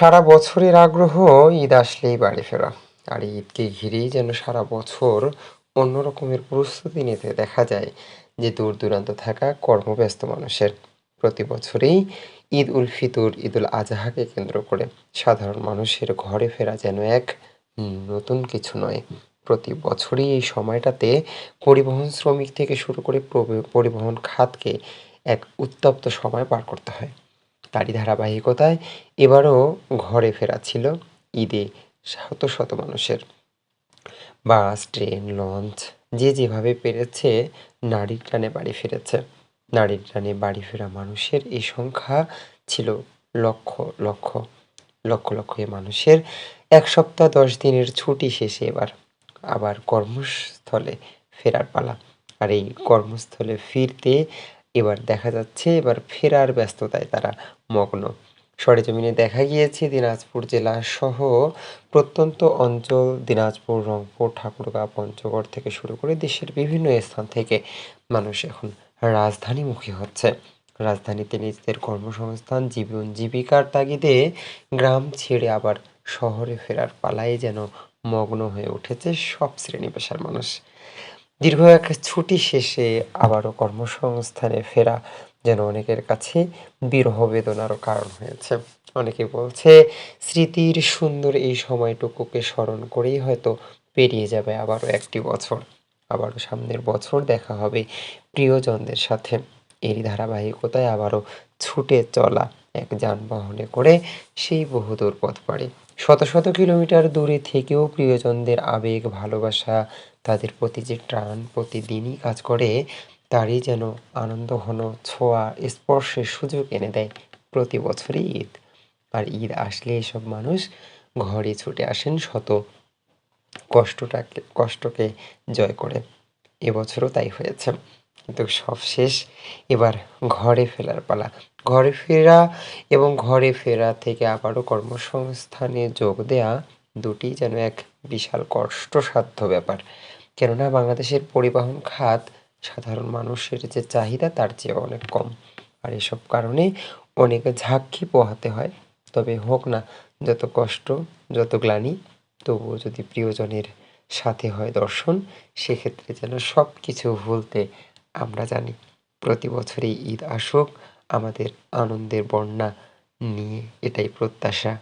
সারা বছরের আগ্রহ ঈদ আসলেই বাড়ি ফেরা। আর ঈদকে ঘিরেই যেন সারা বছর অন্য রকমের প্রস্তুতি নিতে দেখা যায় যে দূর দূরান্ত থাকা কর্মব্যস্ত মানুষের। প্রতি বছরেই ঈদ উল ফিতর, ঈদ উল আজহাকে কেন্দ্র করে সাধারণ মানুষের ঘরে ফেরা যেন এক নতুন কিছু নয়। প্রতি বছরই এই সময়টাতে পরিবহন শ্রমিক থেকে শুরু করে পরিবহন খাতকে এক উত্তপ্ত সময় পার করতে হয়। তারই ধারাবাহিকতায় এবারও ঘরে ফেরা ছিল ঈদে শত শত মানুষের। বাস, ট্রেন, লঞ্চ, যে যেভাবে পেরেছে নারীর টানে বাড়ি ফিরেছে। নারীর টানে বাড়ি ফেরা মানুষের এই সংখ্যা ছিল লক্ষ লক্ষ লক্ষ লক্ষ মানুষের এক সপ্তাহ দশ দিনের ছুটি শেষে এবার আবার কর্মস্থলে ফেরার পালা। আর এই কর্মস্থলে ফিরতে এবার দেখা যাচ্ছে এবার ফেরার ব্যস্ততায় তারা মগ্ন। সরেজমিনে দেখা গিয়েছে দিনাজপুর জেলা সহ প্রত্যন্ত অঞ্চল, দিনাজপুর, রংপুর ঠাকুরগাঁও পঞ্চগড় থেকে শুরু করে দেশের বিভিন্ন স্থান থেকে মানুষ এখন রাজধানীমুখী হচ্ছে। রাজধানীতে নিজেদের কর্মসংস্থান, জীবন জীবিকার তাগিদে গ্রাম ছেড়ে আবার শহরে ফেরার পালায় যেন মগ্ন হয়ে উঠেছে সব শ্রেণি পেশার মানুষ। দীর্ঘ এক ছুটি শেষে আবারও কর্মসংস্থানে ফেরা যেন অনেকের কাছে বিরহ বেদনারও কারণ হয়েছে। অনেকে বলছে, স্মৃতির সুন্দর এই সময়টুকুকে স্মরণ করেই হয়তো পেরিয়ে যাবে আবারও একটি বছর। আবারও সামনের বছর দেখা হবে প্রিয়জনদের সাথে। এরই ধারাবাহিকতায় আবারও ছুটে চলা এক যানবাহনে করে সেই বহুদূর পথ পাড়ি। শত শত কিলোমিটার দূরে থেকেও প্রিয়জনদের আবেগ, ভালোবাসা, তাদের প্রতি যে টান প্রতিদিনই কাজ করে, তারই যেন আনন্দ ঘন ছোঁয়া, স্পর্শের সুযোগ এনে দেয় প্রতি বছরই ঈদ। আর ঈদ আসলে এসব মানুষ ঘরে ছুটে আসেন শত কষ্টটাকে, কষ্টকে জয় করে। এবছরও তাই হয়েছে। কিন্তু সব শেষ। এবার ঘরে ফেরার পালা। ঘরে ফেরা এবং ঘরে ফেরা থেকে আবারও কর্মসংস্থানে যোগ দেয়া দুটি যেন এক বিশাল কষ্টসাধ্য ব্যাপার। কেননা বাংলাদেশের পরিবহন খাত সাধারণ মানুষের যে চাহিদা, তার চেয়ে অনেক কম। আর এসব কারণে অনেক ঝাঁকি পোহাতে হয়। তবে হোক না, যত কষ্ট, যত গ্লানি, তবুও যদি প্রিয়জনের সাথে হয় দর্শন, সেক্ষেত্রে যেন সব কিছু ভুলতে আমরা জানি প্রতি বছরই ঈদ আসুক আমাদের আনন্দের বন্যা নিয়ে এটাই প্রত্যাশা।